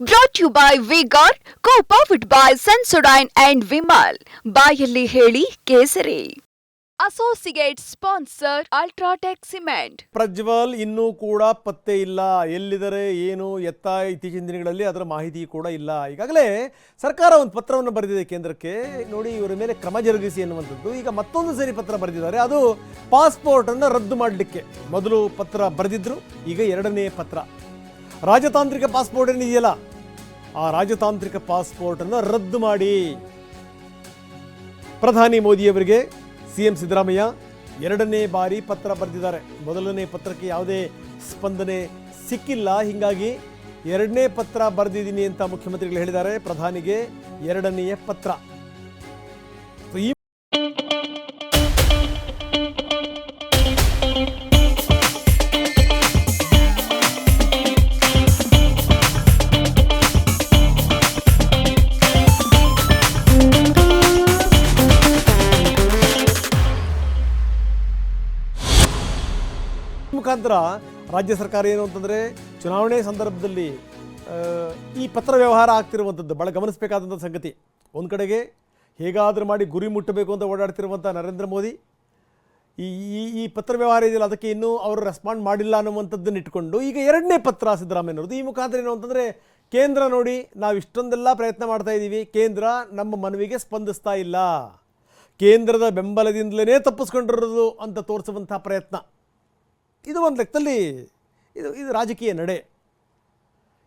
Brought you by Vigor co powered by Sensodyne and Vimal ಬಾಯಲ್ಲಿ ಹೇಳಿ ಕೇಸರಿ. Associate sponsor UltraTech cement Prajwal, ಇನ್ನೂ ಕೂಡ ಪತ್ತೆ ಇಲ್ಲ. ಎಲ್ಲಿದ್ದಾರೆ, ಏನು, ಎತ್ತ ಇತ್ತೀಚಿನ ದಿನಗಳಲ್ಲಿ ಅದರ ಮಾಹಿತಿ ಕೂಡ ಇಲ್ಲ. ಈಗಾಗಲೇ ಸರ್ಕಾರ ಒಂದು ಪತ್ರವನ್ನು ಬರೆದಿದೆ ಕೇಂದ್ರಕ್ಕೆ. ನೋಡಿ, ಇವರ ಮೇಲೆ ಕ್ರಮ ಜರುಗಿಸಿ ಎನ್ನುವಂಥದ್ದು. ಈಗ ಮತ್ತೊಂದು ಸರಿ ಪತ್ರ ಬರೆದಿದ್ದಾರೆ. ಅದು ಪಾಸ್ಪೋರ್ಟನ್ನು ರದ್ದು ಮಾಡಲಿಕ್ಕೆ. ಮೊದಲು ಪತ್ರ ಬರೆದಿದ್ರು, ಈಗ ಎರಡನೇ ಪತ್ರ. ರಾಜತಾಂತ್ರಿಕ ಪಾಸ್ಪೋರ್ಟ್ ಏನಿದೆಯಲ್ಲ ಆ ರಾಜತಾಂತ್ರಿಕ ಪಾಸ್ಪೋರ್ಟನ್ನು ರದ್ದು ಮಾಡಿ. ಪ್ರಧಾನಿ ಮೋದಿಯವರಿಗೆ ಸಿ ಎಂ ಸಿದ್ದರಾಮಯ್ಯ ಎರಡನೇ ಬಾರಿ ಪತ್ರ ಬರೆದಿದ್ದಾರೆ. ಮೊದಲನೇ ಪತ್ರಕ್ಕೆ ಯಾವುದೇ ಸ್ಪಂದನೆ ಸಿಕ್ಕಿಲ್ಲ. ಹೀಗಾಗಿ ಎರಡನೇ ಪತ್ರ ಬರೆದಿದ್ದೀನಿ ಅಂತ ಮುಖ್ಯಮಂತ್ರಿಗಳು ಹೇಳಿದ್ದಾರೆ. ಪ್ರಧಾನಿಗೆ ಎರಡನೆಯ ಪತ್ರ. ಮುಖಾಂತರ ರಾಜ್ಯ ಸರ್ಕಾರ ಏನು ಅಂತಂದರೆ ಚುನಾವಣೆ ಸಂದರ್ಭದಲ್ಲಿ ಈ ಪತ್ರ ವ್ಯವಹಾರ ಆಗ್ತಿರುವಂಥದ್ದು ಭಾಳ ಗಮನಿಸಬೇಕಾದಂಥ ಸಂಗತಿ. ಒಂದು ಕಡೆಗೆ ಹೇಗಾದರೂ ಮಾಡಿ ಗುರಿ ಮುಟ್ಟಬೇಕು ಅಂತ ಓಡಾಡ್ತಿರುವಂಥ ನರೇಂದ್ರ ಮೋದಿ, ಈ ಈ ಈ ಪತ್ರ ವ್ಯವಹಾರ ಇದೆಯಲ್ಲ, ಅದಕ್ಕೆ ಇನ್ನೂ ಅವರು ರೆಸ್ಪಾಂಡ್ ಮಾಡಿಲ್ಲ ಅನ್ನುವಂಥದ್ದನ್ನು ಇಟ್ಕೊಂಡು, ಈಗ ಎರಡನೇ ಪತ್ರ ಸಿದ್ದರಾಮಯ್ಯನವ್ರದ್ದು. ಈ ಮುಖಾಂತರ ಏನು ಅಂತಂದರೆ, ಕೇಂದ್ರ ನೋಡಿ, ನಾವು ಇಷ್ಟೊಂದೆಲ್ಲ ಪ್ರಯತ್ನ ಮಾಡ್ತಾ ಇದ್ದೀವಿ ಕೇಂದ್ರ ನಮ್ಮ ಮನವಿಗೆ ಸ್ಪಂದಿಸ್ತಾ ಇಲ್ಲ. ಕೇಂದ್ರದ ಬೆಂಬಲದಿಂದಲೇ ತಪ್ಪಿಸ್ಕೊಂಡಿರೋದು ಅಂತ ತೋರಿಸುವಂಥ ಪ್ರಯತ್ನ. ಇದು ಒಂದು ಲೆಕ್ಕದಲ್ಲಿ ಇದು ಇದು ರಾಜಕೀಯ ನಡೆ.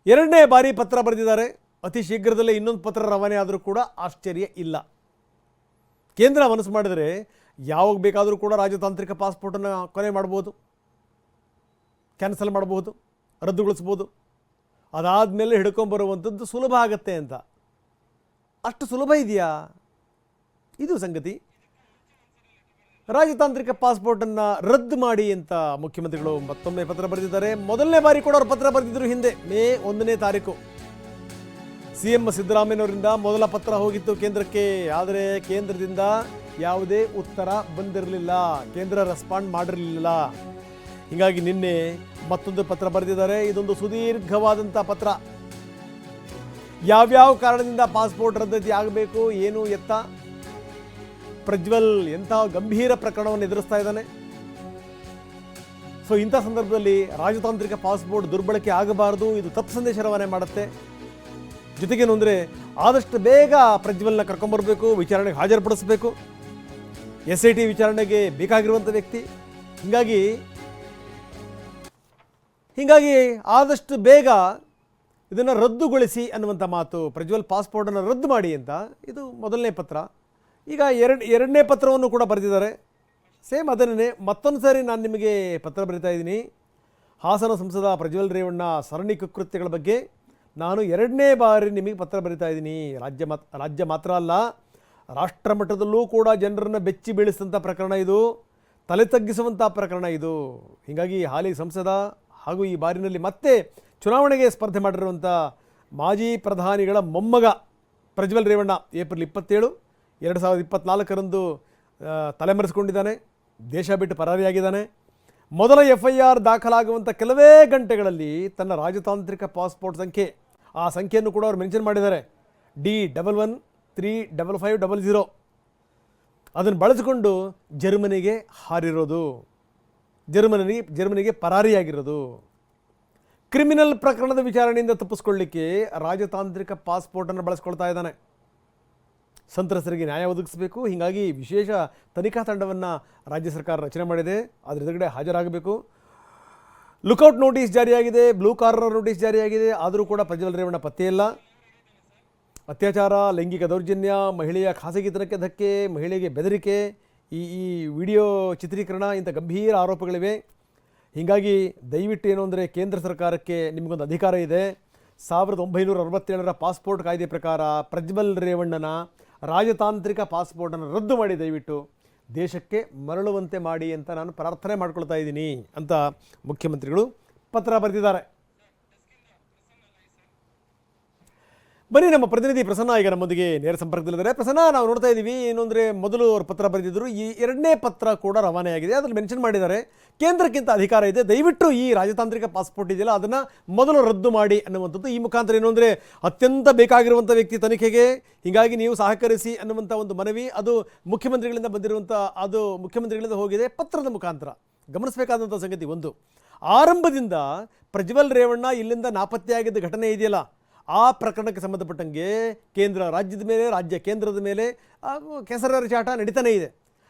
ಎರಡನೇ ಬಾರಿ ಪತ್ರ ಬರೆದಿದ್ದಾರೆ. ಅತಿ ಶೀಘ್ರದಲ್ಲೇ ಇನ್ನೊಂದು ಪತ್ರ ರವಾನೆ ಆದರೂ ಕೂಡ ಆಶ್ಚರ್ಯ ಇಲ್ಲ. ಕೇಂದ್ರ ಮನಸ್ಸು ಮಾಡಿದರೆ ಯಾವಾಗ ಬೇಕಾದರೂ ಕೂಡ ರಾಜತಾಂತ್ರಿಕ ಪಾಸ್ಪೋರ್ಟನ್ನು ಕೊನೆ ಮಾಡ್ಬೋದು. ಕ್ಯಾನ್ಸಲ್ ಮಾಡ್ಬೋದು. ರದ್ದುಗೊಳಿಸ್ಬೋದು. ಅದಾದಮೇಲೆ ಹಿಡ್ಕೊಂಬರುವಂಥದ್ದು ಸುಲಭ ಆಗತ್ತೆ ಅಂತ. ಅಷ್ಟು ಸುಲಭ ಇದೆಯಾ? ಇದು ಸಂಗತಿ. ರಾಜತಾಂತ್ರಿಕ ಪಾಸ್ಪೋರ್ಟನ್ನು ರದ್ದು ಮಾಡಿ ಅಂತ ಮುಖ್ಯಮಂತ್ರಿಗಳು ಮತ್ತೊಮ್ಮೆ ಪತ್ರ ಬರೆದಿದ್ದಾರೆ. ಮೊದಲನೇ ಬಾರಿ ಕೂಡ ಅವರು ಪತ್ರ ಬರೆದಿದ್ರು ಹಿಂದೆ, ಮೇ ಒಂದನೇ ತಾರೀಕು. ಸಿ ಎಂ ಸಿದ್ದರಾಮಯ್ಯನವರಿಂದ ಮೊದಲ ಪತ್ರ ಹೋಗಿತ್ತು ಕೇಂದ್ರಕ್ಕೆ, ಆದರೆ ಕೇಂದ್ರದಿಂದ ಯಾವುದೇ ಉತ್ತರ ಬಂದಿರಲಿಲ್ಲ. ಕೇಂದ್ರ ರೆಸ್ಪಾಂಡ್ ಮಾಡಿರಲಿಲ್ಲ. ಹೀಗಾಗಿ ನಿನ್ನೆ ಮತ್ತೊಂದು ಪತ್ರ ಬರೆದಿದ್ದಾರೆ. ಇದೊಂದು ಸುದೀರ್ಘವಾದಂಥ ಪತ್ರ. ಯಾವ್ಯಾವ ಕಾರಣದಿಂದ ಪಾಸ್ಪೋರ್ಟ್ ರದ್ದತಿ ಆಗಬೇಕು, ಏನು ಎತ್ತ? ಪ್ರಜ್ವಲ್ ಎಂತಹ ಗಂಭೀರ ಪ್ರಕರಣವನ್ನು ಎದುರಿಸ್ತಾ ಇದ್ದಾನೆ. ಸೊ ಇಂಥ ಸಂದರ್ಭದಲ್ಲಿ ರಾಜತಾಂತ್ರಿಕ ಪಾಸ್ಪೋರ್ಟ್ ದುರ್ಬಳಕೆ ಆಗಬಾರದು, ಇದು ತಪ್ಪು ಸಂದೇಶ ರವಾನೆ ಮಾಡುತ್ತೆ. ಜೊತೆಗೇನು ಅಂದರೆ, ಆದಷ್ಟು ಬೇಗ ಪ್ರಜ್ವಲ್ನ ಕರ್ಕೊಂಬರ್ಬೇಕು ವಿಚಾರಣೆಗೆ ಹಾಜರುಪಡಿಸಬೇಕು. ಎಸ್ ಐ ಟಿ ವಿಚಾರಣೆಗೆ ಬೇಕಾಗಿರುವಂಥ ವ್ಯಕ್ತಿ. ಹೀಗಾಗಿ ಹೀಗಾಗಿ ಆದಷ್ಟು ಬೇಗ ಇದನ್ನು ರದ್ದುಗೊಳಿಸಿ ಅನ್ನುವಂಥ ಮಾತು, ಪ್ರಜ್ವಲ್ ಪಾಸ್ಪೋರ್ಟನ್ನು ರದ್ದು ಮಾಡಿ ಅಂತ, ಇದು ಮೊದಲನೇ ಪತ್ರ. ಈಗ ಎರಡು ಎರಡನೇ ಪತ್ರವನ್ನು ಕೂಡ ಬರೆದಿದ್ದಾರೆ. ಸೇಮ್ ಅದನ್ನೇ ಮತ್ತೊಂದು ಸಾರಿ ನಾನು ನಿಮಗೆ ಪತ್ರ ಬರಿತಾ ಇದ್ದೀನಿ. ಹಾಸನ ಸಂಸದ ಪ್ರಜ್ವಲ್ ರೇವಣ್ಣ ಸರಣಿ ಕುಕೃತ್ಯಗಳ ಬಗ್ಗೆ ನಾನು ಎರಡನೇ ಬಾರಿ ನಿಮಗೆ ಪತ್ರ ಬರಿತಾ ಇದ್ದೀನಿ. ರಾಜ್ಯ ಮಾತ್ ರಾಜ್ಯ ಮಾತ್ರ ಅಲ್ಲ, ರಾಷ್ಟ್ರ ಮಟ್ಟದಲ್ಲೂ ಕೂಡ ಜನರನ್ನು ಬೆಚ್ಚಿ ಬೀಳಿಸಿದಂಥ ಪ್ರಕರಣ ಇದು. ತಲೆ ತಗ್ಗಿಸುವಂಥ ಪ್ರಕರಣ ಇದು. ಹೀಗಾಗಿ ಹಾಲಿ ಸಂಸದ ಹಾಗೂ ಈ ಬಾರಿನಲ್ಲಿ ಮತ್ತೆ ಚುನಾವಣೆಗೆ ಸ್ಪರ್ಧೆ ಮಾಡಿರುವಂಥ ಮಾಜಿ ಪ್ರಧಾನಿಗಳ ಮೊಮ್ಮಗ ಪ್ರಜ್ವಲ್ ರೇವಣ್ಣ, ಏಪ್ರಿಲ್ ಇಪ್ಪತ್ತೇಳು. ಎರಡು ಸಾವಿರದ ಇಪ್ಪತ್ನಾಲ್ಕರಂದು ತಲೆಮರೆಸಿಕೊಂಡಿದ್ದಾನೆ, ದೇಶ ಬಿಟ್ಟು ಪರಾರಿಯಾಗಿದ್ದಾನೆ. ಮೊದಲ ಎಫ್ ಐ ಆರ್ ದಾಖಲಾಗುವಂಥ ಕೆಲವೇ ಗಂಟೆಗಳಲ್ಲಿ ತನ್ನ ರಾಜತಾಂತ್ರಿಕ ಪಾಸ್ಪೋರ್ಟ್ ಸಂಖ್ಯೆ, ಆ ಸಂಖ್ಯೆಯನ್ನು ಕೂಡ ಅವರು ಮೆನ್ಷನ್ ಮಾಡಿದ್ದಾರೆ. D double one, three double five double zero ಅದನ್ನು ಬಳಸಿಕೊಂಡು ಜರ್ಮನಿಗೆ ಹಾರಿರೋದು, ಜರ್ಮನಿ, ಜರ್ಮನಿಗೆ ಪರಾರಿಯಾಗಿರೋದು. ಕ್ರಿಮಿನಲ್ ಪ್ರಕರಣದ ವಿಚಾರಣೆಯಿಂದ ತಪ್ಪಿಸ್ಕೊಳ್ಳಿಕ್ಕೆ ರಾಜತಾಂತ್ರಿಕ ಪಾಸ್ಪೋರ್ಟನ್ನು ಬಳಸ್ಕೊಳ್ತಾ ಇದ್ದಾನೆ. ಸಂತ್ರಸ್ತರಿಗೆ ನ್ಯಾಯ ಒದಗಿಸಬೇಕು. ಹೀಗಾಗಿ ವಿಶೇಷ ತನಿಖಾ ತಂಡವನ್ನು ರಾಜ್ಯ ಸರ್ಕಾರ ರಚನೆ ಮಾಡಿದೆ. ಅದರ ಎದುರುಗಡೆ ಹಾಜರಾಗಬೇಕು. ಲುಕೌಟ್ ನೋಟಿಸ್ ಜಾರಿಯಾಗಿದೆ. ಬ್ಲೂ ಕಾರ್ನರ್ ನೋಟಿಸ್ ಜಾರಿಯಾಗಿದೆ. ಆದರೂ ಕೂಡ ಪ್ರಜ್ವಲ್ ರೇವಣ್ಣ ಪತ್ತೆಯಿಲ್ಲ ಅತ್ಯಾಚಾರ, ಲೈಂಗಿಕ ದೌರ್ಜನ್ಯ, ಮಹಿಳೆಯ ಖಾಸಗಿತನಕ್ಕೆ ಧಕ್ಕೆ, ಮಹಿಳೆಗೆ ಬೆದರಿಕೆ, ಈ ಈ ವಿಡಿಯೋ ಚಿತ್ರೀಕರಣ ಇಂಥ ಗಂಭೀರ ಆರೋಪಗಳಿವೆ. ಹೀಗಾಗಿ ದಯವಿಟ್ಟು ಏನು ಅಂದರೆ ಕೇಂದ್ರ ಸರ್ಕಾರಕ್ಕೆ ನಿಮಗೊಂದು ಅಧಿಕಾರ ಇದೆ. ಸಾವಿರದ ಒಂಬೈನೂರ ಅರವತ್ತೇಳರ ಪಾಸ್ಪೋರ್ಟ್ ಕಾಯ್ದೆ ಪ್ರಕಾರ ಪ್ರಜ್ವಲ್ ರೇವಣ್ಣನ ರಾಜತಾಂತ್ರಿಕ ಪಾಸ್ಪೋರ್ಟನ್ನು ರದ್ದು ಮಾಡಿ, ದಯವಿಟ್ಟು ದೇಶಕ್ಕೆ ಮರಳುವಂತೆ ಮಾಡಿ ಅಂತ ನಾನು ಪ್ರಾರ್ಥನೆ ಮಾಡ್ಕೊಳ್ತಾ ಇದ್ದೀನಿ ಅಂತ ಮುಖ್ಯಮಂತ್ರಿಗಳು ಪತ್ರ ಬರೆದಿದ್ದಾರೆ. ಬನ್ನಿ ನಮ್ಮ ಪ್ರತಿನಿಧಿ ಪ್ರಸನ್ನ ಈಗ ನಮ್ಮೊಂದಿಗೆ ನೇರ ಸಂಪರ್ಕದಲ್ಲಿದ್ದಾರೆ. ಪ್ರಸನ್ನ, ನಾವು ನೋಡ್ತಾ ಇದ್ದೀವಿ, ಏನು ಅಂದರೆ ಮೊದಲು ಅವರು ಪತ್ರ ಬರೆದಿದ್ದರು ಈ ಎರಡನೇ ಪತ್ರ ಕೂಡ ರವಾನೆಯಾಗಿದೆ. ಅದರಲ್ಲಿ ಮೆನ್ಷನ್ ಮಾಡಿದ್ದಾರೆ, ಕೇಂದ್ರಕ್ಕಿಂತ ಅಧಿಕಾರ ಇದೆ, ದಯವಿಟ್ಟು ಈ ರಾಜತಾಂತ್ರಿಕ ಪಾಸ್ಪೋರ್ಟ್ ಇದೆಯಲ್ಲ, ಅದನ್ನು ಮೊದಲು ರದ್ದು ಮಾಡಿ ಅನ್ನುವಂಥದ್ದು ಈ ಮುಖಾಂತರ. ಏನು ಅಂದರೆ, ಅತ್ಯಂತ ಬೇಕಾಗಿರುವಂಥ ವ್ಯಕ್ತಿ ತನಿಖೆಗೆ, ಹೀಗಾಗಿ ನೀವು ಸಹಕರಿಸಿ ಅನ್ನುವಂಥ ಒಂದು ಮನವಿ, ಅದು ಮುಖ್ಯಮಂತ್ರಿಗಳಿಂದ ಬಂದಿರುವಂಥ, ಅದು ಮುಖ್ಯಮಂತ್ರಿಗಳಿಂದ ಹೋಗಿದೆ. ಪತ್ರದ ಮುಖಾಂತರ, ಗಮನಿಸಬೇಕಾದಂಥ ಸಂಗತಿ ಒಂದು. ಆರಂಭದಿಂದ ಪ್ರಜ್ವಲ್ ರೇವಣ್ಣ ಇಲ್ಲಿಂದ ನಾಪತ್ತೆಯಾಗಿದ್ದ ಘಟನೆ ಇದೆಯಲ್ಲ ಆ ಪ್ರಕರಣಕ್ಕೆ ಸಂಬಂಧಪಟ್ಟಂಗೆ ಕೇಂದ್ರ ರಾಜ್ಯದ ಮೇಲೆ, ರಾಜ್ಯ ಕೇಂದ್ರದ ಮೇಲೆ ಕೆಸರರ ಚಾಟ ನಡೀತಾನೇ ಇದೆ.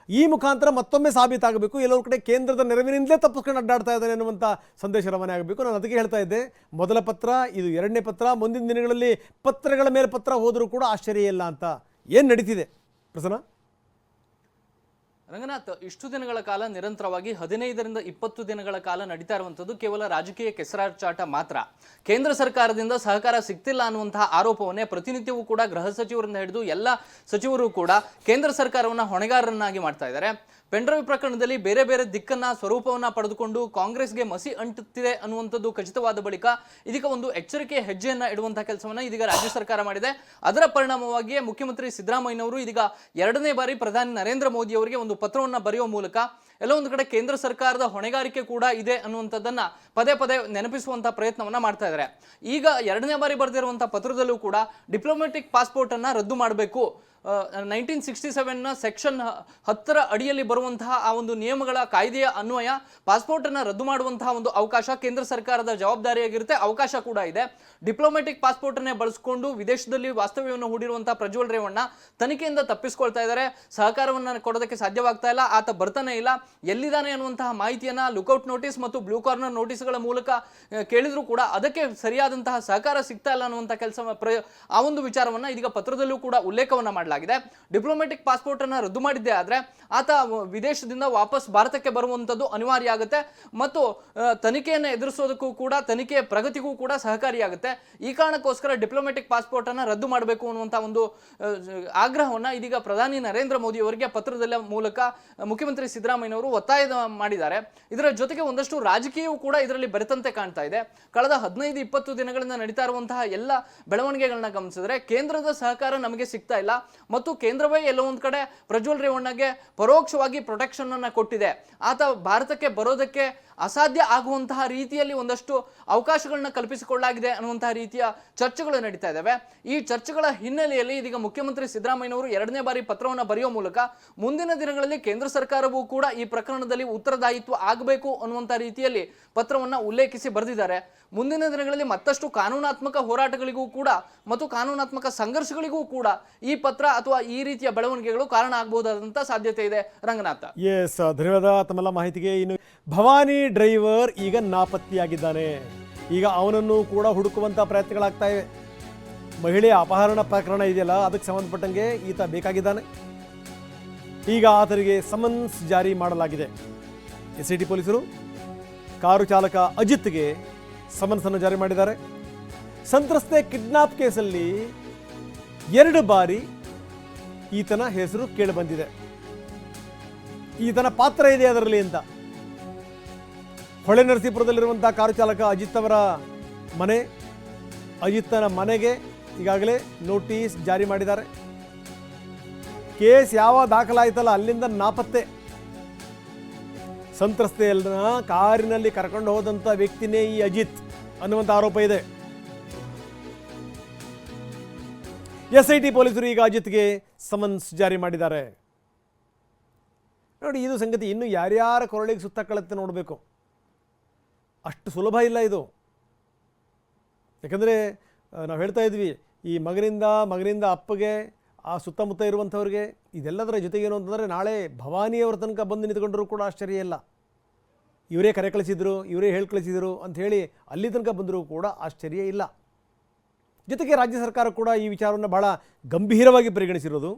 ಈ ಮುಖಾಂತರ ಮತ್ತೊಮ್ಮೆ ಸಾಬೀತಾಗಬೇಕು. ಎಲ್ಲೋ ಕಡೆ ಕೇಂದ್ರದ ನೆರವಿನಿಂದಲೇ ತಪ್ಪಿಸ್ಕೊಂಡು ಅಡ್ಡಾಡ್ತಾ ಇದ್ದಾನೆ ಅನ್ನುವಂಥ ಸಂದೇಶ ರವಾನೆ ಆಗಬೇಕು. ನಾನು ಅದಕ್ಕೆ ಹೇಳ್ತಾ ಇದ್ದೆ, ಮೊದಲ ಪತ್ರ, ಇದು ಎರಡನೇ ಪತ್ರ, ಮುಂದಿನ ದಿನಗಳಲ್ಲಿ ಪತ್ರಗಳ ಮೇಲೆ ಪತ್ರ ಹೋದರೂ ಕೂಡ ಆಶ್ಚರ್ಯ ಇಲ್ಲ ಅಂತ. ಏನು ನಡೀತಿದೆ? ಪ್ರಸನ್ನ? ರಂಗನಾಥ್, ಇಷ್ಟು ದಿನಗಳ ಕಾಲ ನಿರಂತರವಾಗಿ ಹದಿನೈದರಿಂದ ಇಪ್ಪತ್ತು ದಿನಗಳ ಕಾಲ ನಡೀತಾ ಇರುವಂಥದ್ದು ಕೇವಲ ರಾಜಕೀಯ ಕೆಸರಾಚಾಟ ಮಾತ್ರ. ಕೇಂದ್ರ ಸರ್ಕಾರದಿಂದ ಸಹಕಾರ ಸಿಗ್ತಿಲ್ಲ ಅನ್ನುವಂತಹ ಆರೋಪವನ್ನೇ ಪ್ರತಿನಿತ್ಯವೂ ಕೂಡ ಗೃಹ ಸಚಿವರಿಂದ ಹಿಡಿದು ಎಲ್ಲ ಸಚಿವರು ಕೂಡ ಕೇಂದ್ರ ಸರ್ಕಾರವನ್ನ ಹೊಣೆಗಾರರನ್ನಾಗಿ ಮಾಡ್ತಾ ಇದ್ದಾರೆ. ಪೆಂಡ್ರೈವ್ ಪ್ರಕರಣದಲ್ಲಿ ಬೇರೆ ಬೇರೆ ದಿಕ್ಕನ್ನ ಸ್ವರೂಪವನ್ನ ಪಡೆದುಕೊಂಡು ಕಾಂಗ್ರೆಸ್ಗೆ ಮಸಿ ಅಂಟುತ್ತಿದೆ ಅನ್ನುವಂಥದ್ದು ಖಚಿತವಾದ ಬಳಿಕ ಇದಕ್ಕೆ ಒಂದು ಎಚ್ಚರಿಕೆ ಹೆಜ್ಜೆಯನ್ನ ಇಡುವಂತಹ ಕೆಲಸವನ್ನ ಇದೀಗ ರಾಜ್ಯ ಸರ್ಕಾರ ಮಾಡಿದೆ. ಅದರ ಪರಿಣಾಮವಾಗಿಯೇ ಮುಖ್ಯಮಂತ್ರಿ ಸಿದ್ದರಾಮಯ್ಯನವರು ಇದೀಗ ಎರಡನೇ ಬಾರಿ ಪ್ರಧಾನಿ ನರೇಂದ್ರ ಮೋದಿ ಅವರಿಗೆ ಒಂದು ಪತ್ರವನ್ನ ಬರೆಯುವ ಮೂಲಕ ಎಲ್ಲ ಒಂದು ಕಡೆ ಕೇಂದ್ರ ಸರ್ಕಾರದ ಹೊಣೆಗಾರಿಕೆ ಕೂಡ ಇದೆ ಅನ್ನುವಂಥದ್ದನ್ನ ಪದೇ ಪದೇ ನೆನಪಿಸುವಂತಹ ಪ್ರಯತ್ನವನ್ನ ಮಾಡ್ತಾ ಇದ್ದಾರೆ. ಈಗ ಎರಡನೇ ಬಾರಿ ಬರೆದಿರುವಂತಹ ಪತ್ರದಲ್ಲೂ ಕೂಡ ಡಿಪ್ಲೊಮ್ಯಾಟಿಕ್ ಪಾಸ್ಪೋರ್ಟ್ ಅನ್ನ ರದ್ದು ಮಾಡಬೇಕು. ನೈನ್ಟೀನ್ ಸಿಕ್ಸ್ಟಿ ಸೆವೆನ್ನ ಸೆಕ್ಷನ್ ಹತ್ತರ ಅಡಿಯಲ್ಲಿ ಬರುವಂತಹ ಆ ಒಂದು ನಿಯಮಗಳ ಕಾಯ್ದೆಯ ಅನ್ವಯ ಪಾಸ್ಪೋರ್ಟನ್ನು ರದ್ದು ಮಾಡುವಂತಹ ಒಂದು ಅವಕಾಶ ಕೇಂದ್ರ ಸರ್ಕಾರದ ಜವಾಬ್ದಾರಿಯಾಗಿರುತ್ತೆ. ಅವಕಾಶ ಕೂಡ ಇದೆ. ಡಿಪ್ಲೊಮ್ಯಾಟಿಕ್ ಪಾಸ್ಪೋರ್ಟನ್ನೇ ಬಳಸಿಕೊಂಡು ವಿದೇಶದಲ್ಲಿ ವಾಸ್ತವ್ಯವನ್ನು ಹೂಡಿರುವಂತಹ ಪ್ರಜ್ವಲ್ ರೇವಣ್ಣ ತನಿಖೆಯಿಂದ ತಪ್ಪಿಸ್ಕೊಳ್ತಾ ಇದ್ದಾರೆ. ಸಹಕಾರವನ್ನು ಕೊಡೋದಕ್ಕೆ ಸಾಧ್ಯವಾಗ್ತಾ ಇಲ್ಲ. ಆತ ಬರ್ತಾನೆ ಇಲ್ಲ. ಎಲ್ಲಿದ್ದಾನೆ ಅನ್ನುವಂತಹ ಮಾಹಿತಿಯನ್ನು ಲುಕೌಟ್ ನೋಟಿಸ್ ಮತ್ತು ಬ್ಲೂ ಕಾರ್ನರ್ ನೋಟಿಸ್ಗಳ ಮೂಲಕ ಕೇಳಿದರೂ ಕೇಳಿದ್ರು ಕೂಡ ಅದಕ್ಕೆ ಸರಿಯಾದಂತಹ ಸಹಕಾರ ಸಿಗ್ತಾ ಇಲ್ಲ ಅನ್ನುವಂಥ ಕೆಲಸ ಆ ಒಂದು ವಿಚಾರವನ್ನು ಇದೀಗ ಪತ್ರದಲ್ಲೂ ಕೂಡ ಉಲ್ಲೇಖವನ್ನು ಮಾಡಲಾಗಿದೆ ಡಿಪ್ಲೊಮ್ಯಾಟಿಕ್ ಪಾಸ್ಪೋರ್ಟ್ ಅನ್ನು ರದ್ದು ಮಾಡಿದ್ದೇ ಆದರೆ ಆತ ವಿದೇಶದಿಂದ ವಾಪಸ್ ಭಾರತಕ್ಕೆ ಬರುವಂತದ್ದು ಅನಿವಾರ್ಯ ಆಗುತ್ತೆ ಮತ್ತು ತನಿಖೆಯನ್ನ ಎದುರಿಸೋದಕ್ಕೂ ಕೂಡ, ತನಿಖೆಯ ಪ್ರಗತಿಗೂ ಕೂಡ ಸಹಕಾರಿಯಾಗುತ್ತೆ. ಈ ಕಾರಣಕ್ಕೋಸ್ಕರ ಡಿಪ್ಲೊಮ್ಯಾಟಿಕ್ ಪಾಸ್ಪೋರ್ಟ್ ಅನ್ನು ರದ್ದು ಮಾಡಬೇಕು ಅನ್ನುವಂಥ ಒಂದು ಆಗ್ರಹವನ್ನ ಇದೀಗ ಪ್ರಧಾನಿ ನರೇಂದ್ರ ಮೋದಿ ಅವರಿಗೆ ಪತ್ರದ ಮೂಲಕ ಮುಖ್ಯಮಂತ್ರಿ ಸಿದ್ದರಾಮಯ್ಯನವರು ಒತ್ತಾಯ ಮಾಡಿದ್ದಾರೆ. ಇದರ ಜೊತೆಗೆ ಒಂದಷ್ಟು ರಾಜಕೀಯವೂ ಕೂಡ ಇದರಲ್ಲಿ ಬೆರೆತಂತೆ ಕಾಣ್ತಾ ಇದೆ. ಕಳೆದ ಹದಿನೈದು, ಇಪ್ಪತ್ತು ದಿನಗಳಿಂದ ನಡೀತಾ ಇರುವಂತಹ ಎಲ್ಲ ಬೆಳವಣಿಗೆಗಳನ್ನ ಗಮನಿಸಿದ್ರೆ ಕೇಂದ್ರದ ಸಹಕಾರ ನಮಗೆ ಸಿಗ್ತಾ ಇಲ್ಲ. ಮತ್ತು ಕೇಂದ್ರವೇ ಎಲ್ಲೋ ಒಂದು ಕಡೆ ಪ್ರಜ್ವಲ್ ರೇವಣ್ಣಗೆ ಪರೋಕ್ಷವಾಗಿ ಪ್ರೊಟೆಕ್ಷನ್ ಅನ್ನು ಕೊಟ್ಟಿದೆ. ಆತ ಭಾರತಕ್ಕೆ ಬರೋದಕ್ಕೆ ಅಸಾಧ್ಯ ಆಗುವಂತಹ ರೀತಿಯಲ್ಲಿ ಒಂದಷ್ಟು ಅವಕಾಶಗಳನ್ನ ಕಲ್ಪಿಸಿಕೊಳ್ಳಲಾಗಿದೆ ಅನ್ನುವಂತಹ ರೀತಿಯ ಚರ್ಚೆಗಳು ನಡೀತಾ ಇದ್ದಾವೆ ಈ ಚರ್ಚೆಗಳ ಹಿನ್ನೆಲೆಯಲ್ಲಿ ಇದೀಗ ಮುಖ್ಯಮಂತ್ರಿ ಸಿದ್ದರಾಮಯ್ಯನವರು ಎರಡನೇ ಬಾರಿ ಪತ್ರವನ್ನು ಬರೆಯುವ ಮೂಲಕ ಮುಂದಿನ ದಿನಗಳಲ್ಲಿ ಕೇಂದ್ರ ಸರ್ಕಾರವೂ ಕೂಡ ಈ ಪ್ರಕರಣದಲ್ಲಿ ಉತ್ತರದಾಯಿತ್ವ ಆಗಬೇಕು ಅನ್ನುವಂಥ ರೀತಿಯಲ್ಲಿ ಪತ್ರವನ್ನ ಉಲ್ಲೇಖಿಸಿ ಬರೆದಿದ್ದಾರೆ. ಮುಂದಿನ ದಿನಗಳಲ್ಲಿ ಮತ್ತಷ್ಟು ಕಾನೂನಾತ್ಮಕ ಹೋರಾಟಗಳಿಗೂ ಕೂಡ ಮತ್ತು ಕಾನೂನಾತ್ಮಕ ಸಂಘರ್ಷಗಳಿಗೂ ಕೂಡ ಈ ಪತ್ರ ಅಥವಾ ಈ ರೀತಿಯ ಬೆಳವಣಿಗೆಗಳು ಕಾರಣ ಆಗಬಹುದಾದಂಥ ಸಾಧ್ಯತೆ ಇದೆ. ರಂಗನಾಥ. ಎಸ್ ಧನ್ಯವಾದ ತಮ್ಮೆಲ್ಲ ಮಾಹಿತಿಗೆ. ಇನ್ನು ಭವಾನಿ ಡ್ರೈವರ್ ಈಗ ನಾಪತ್ತೆಯಾಗಿದ್ದಾನೆ. ಈಗ ಅವನನ್ನು ಕೂಡ ಹುಡುಕುವಂಥ ಪ್ರಯತ್ನಗಳಾಗ್ತಾ ಇವೆ. ಮಹಿಳೆಯ ಅಪಹರಣ ಪ್ರಕರಣ ಇದೆಯಲ್ಲ, ಅದಕ್ಕೆ ಸಂಬಂಧಪಟ್ಟಂಗೆ ಈತ ಬೇಕಾಗಿದ್ದಾನೆ. ಈಗ ಆತನಿಗೆ ಸಮನ್ಸ್ ಜಾರಿ ಮಾಡಲಾಗಿದೆ. ಎಸ್ ಪೊಲೀಸರು, ಕಾರು ಚಾಲಕ ಅಜಿತ್ಗೆ ಸಮನ್ಸ್ ಅನ್ನು ಜಾರಿ ಮಾಡಿದ್ದಾರೆ. ಸಂತ್ರಸ್ತೆ ಕಿಡ್ನಾಪ್ ಕೇಸಲ್ಲಿ ಎರಡು ಬಾರಿ ಈತನ ಹೆಸರು ಕೇಳಿಬಂದಿದೆ ಈತನ ಪಾತ್ರ ಇದೆ ಅದರಲ್ಲಿ ಅಂತ. ಹೊಳೆ ನರಸೀಪುರದಲ್ಲಿರುವಂಥ ಕಾರು ಚಾಲಕ ಅಜಿತ್ ಅವರ ಮನೆ ಅಜಿತ್ನ ಮನೆಗೆ ಈಗಾಗಲೇ ನೋಟಿಸ್ ಜಾರಿ ಮಾಡಿದ್ದಾರೆ. ಕೇಸ್ ಯಾವ ದಾಖಲಾಯಿತಲ್ಲ, ಅಲ್ಲಿಂದ ನಾಪತ್ತೆ. ಸಂತ್ರಸ್ತೆಯನ್ನ ಕಾರಿನಲ್ಲಿ ಕರ್ಕೊಂಡು ಹೋದಂಥ ವ್ಯಕ್ತಿನೇ ಈ ಅಜಿತ್ ಅನ್ನುವಂಥ ಆರೋಪ ಇದೆ. ಎಸ್ ಐ ಟಿ ಪೊಲೀಸರು ಈಗ ಅಜಿತ್ಗೆ ಸಮನ್ಸ್ ಜಾರಿ ಮಾಡಿದ್ದಾರೆ. ನೋಡಿ, ಇದು ಸಂಗತಿ ಇನ್ನು ಯಾರ್ಯಾರ ಕೊರಳಿಗೆ ಸುತ್ತ ಕಳತ್ತೆ ನೋಡಬೇಕು. ಅಷ್ಟು ಸುಲಭ ಇಲ್ಲ ಇದು. ಯಾಕಂದರೆ ನಾವು ಹೇಳ್ತಾ ಇದ್ವಿ, ಈ ಮಗನಿಂದ ಮಗನಿಂದ ಅಪ್ಪಗೆ, ಆ ಸುತ್ತಮುತ್ತ ಇರುವಂಥವ್ರಿಗೆ ಇದೆಲ್ಲದರ ಜೊತೆಗೇನು ಅಂತಂದರೆ ನಾಳೆ ಭವಾನಿಯವ್ರ ತನಕ ಬಂದು ನಿಂತ್ಕೊಂಡ್ರೂ ಕೂಡ ಆಶ್ಚರ್ಯ ಇಲ್ಲ. ಇವರೇ ಕರೆ ಕಳಿಸಿದ್ರು, ಇವರೇ ಹೇಳಿ ಕಳಿಸಿದರು ಅಂತ ಹೇಳಿ ಅಲ್ಲಿ ತನಕ ಬಂದರೂ ಕೂಡ ಆಶ್ಚರ್ಯ ಇಲ್ಲ. ಜೊತೆಗೆ ರಾಜ್ಯ ಸರ್ಕಾರ ಕೂಡ ಈ ವಿಚಾರವನ್ನು ಭಾಳ ಗಂಭೀರವಾಗಿ ಪರಿಗಣಿಸಿರೋದು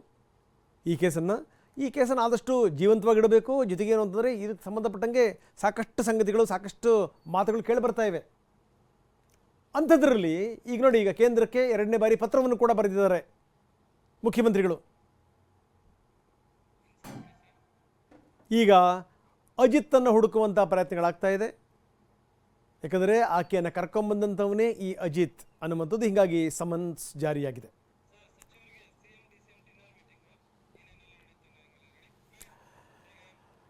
ಈ ಕೇಸನ್ನು. ಈ ಕೇಸನ್ನು ಆದಷ್ಟು ಜೀವಂತವಾಗಿಡಬೇಕು. ಜೊತೆಗೆ ಏನು ಅಂತಂದರೆ ಇದಕ್ಕೆ ಸಂಬಂಧಪಟ್ಟಂಗೆ ಸಾಕಷ್ಟು ಸಂಗತಿಗಳು, ಸಾಕಷ್ಟು ಮಾತುಗಳು ಕೇಳಿ ಬರ್ತಾ ಇವೆ. ಅಂಥದ್ರಲ್ಲಿ ಈಗ ನೋಡಿ, ಈಗ ಕೇಂದ್ರಕ್ಕೆ ಎರಡನೇ ಬಾರಿ ಪತ್ರವನ್ನು ಕೂಡ ಬರೆದಿದ್ದಾರೆ ಮುಖ್ಯಮಂತ್ರಿಗಳು. ಈಗ ಅಜಿತ್ತನ್ನು ಹುಡುಕುವಂಥ ಪ್ರಯತ್ನಗಳಾಗ್ತಾ ಇದೆ. ಯಾಕಂದರೆ ಆಕೆಯನ್ನು ಕರ್ಕೊಂಬಂದಂಥವನೇ ಈ ಅಜಿತ್ ಅನ್ನುವಂಥದ್ದು ಹೀಗಾಗಿ ಸಮನ್ಸ್ ಜಾರಿಯಾಗಿದೆ.